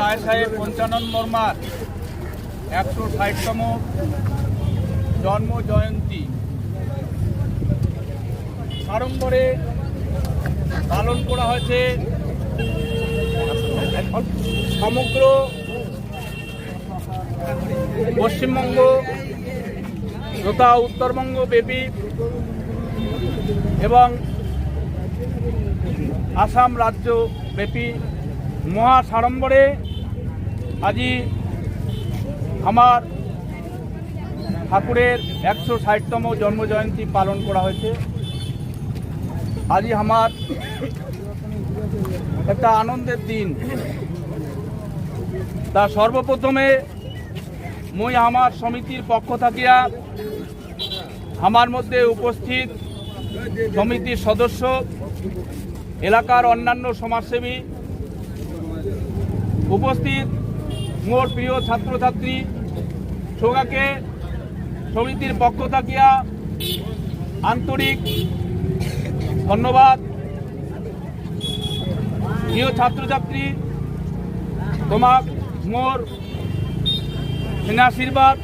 রায় সাহেব, পঞ্চানন বর্মার একশো ষাটতম জন্ম জয়ন্তী। সাড়ম্বরে পালন করা হয়েছে সমগ্র পশ্চিমবঙ্গ তথা উত্তরবঙ্গ ব্যাপী এবং আসাম রাজ্য ব্যাপী মহা সাড়ম্বরে আজি আমার ঠাকুরের একশো ষাটতম জন্মজয়ন্তী পালন করা হয়েছে। আজি আমার একটা আনন্দের দিন। তা সর্বপ্রথমে মুই আমার সমিতির পক্ষ থাকিয়া আমার মধ্যে উপস্থিত সমিতির সদস্য, এলাকার অন্যান্য সমাজসেবী উপস্থিত মোর প্রিয় ছাত্রছাত্রী সোগাকে, সমিতির পক্ষ থাকিয়া আন্তরিক ধন্যবাদ। প্রিয় ছাত্রছাত্রী তোমার মোর আশীর্বাদ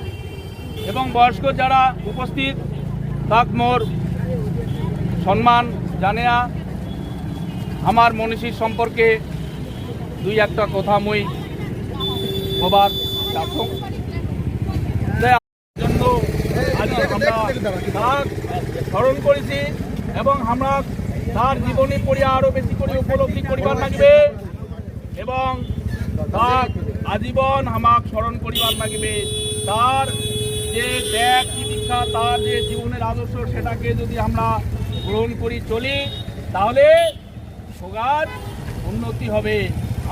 এবং বয়স্ক যারা উপস্থিত, তাক মোর সম্মান জানিয়া। আমার মনীষীর সম্পর্কে দুই একটা কথা মই চাচ্ছ। জন্য স্মরণ করেছি এবং আমরা তার জীবনী পড়িয়া আরও বেশি করে উপলব্ধি করিবার লাগবে এবং তার আজীবন আমাক স্মরণ করিবার লাগবে। তার যে ত্যাগ দীক্ষা, তার যে জীবনের আদর্শ সেটাকে যদি আমরা গ্রহণ করি চলি, তাহলে সোগার উন্নতি হবে।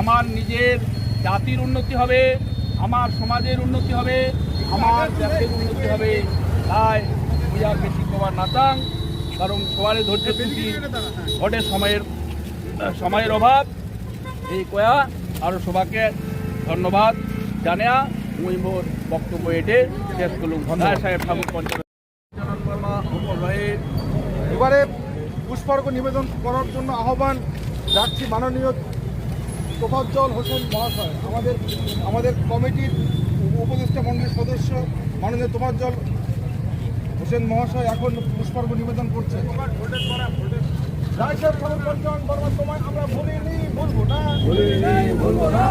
আমার নিজের জাতির উন্নতি হবে আমার সমাজের উন্নতি হবে আমার দেশের উন্নতি হবে। তাই আর বেশি কবার নাচাং কারণ সবার ধৈর্য ত্রুটি ঘটে সময়ের সময়ের অভাব এই কয়া আরও সবাকে ধন্যবাদ জানিয়া মুই মোর বক্তব্য এটে শেষ করলুম। ধন্যবাদ। সাহেব ঠাকুর পঞ্চায়েত এবারে পুষ্পার্ঘ নিবেদন করার জন্য আহ্বান রাখছি মাননীয় তোফাজ্জল হোসেন মহাশয় আমাদের আমাদের কমিটির উপদেষ্টা মন্ডলীর সদস্য মাননীয় তোফাজ্জল হোসেন মহাশয় এখন পুষ্পার্ঘ নিবেদন করছে রায় সাহেব তোমায় আমরা ভুলিনি ভুলবো না। ভুলিনি ভুলবো না।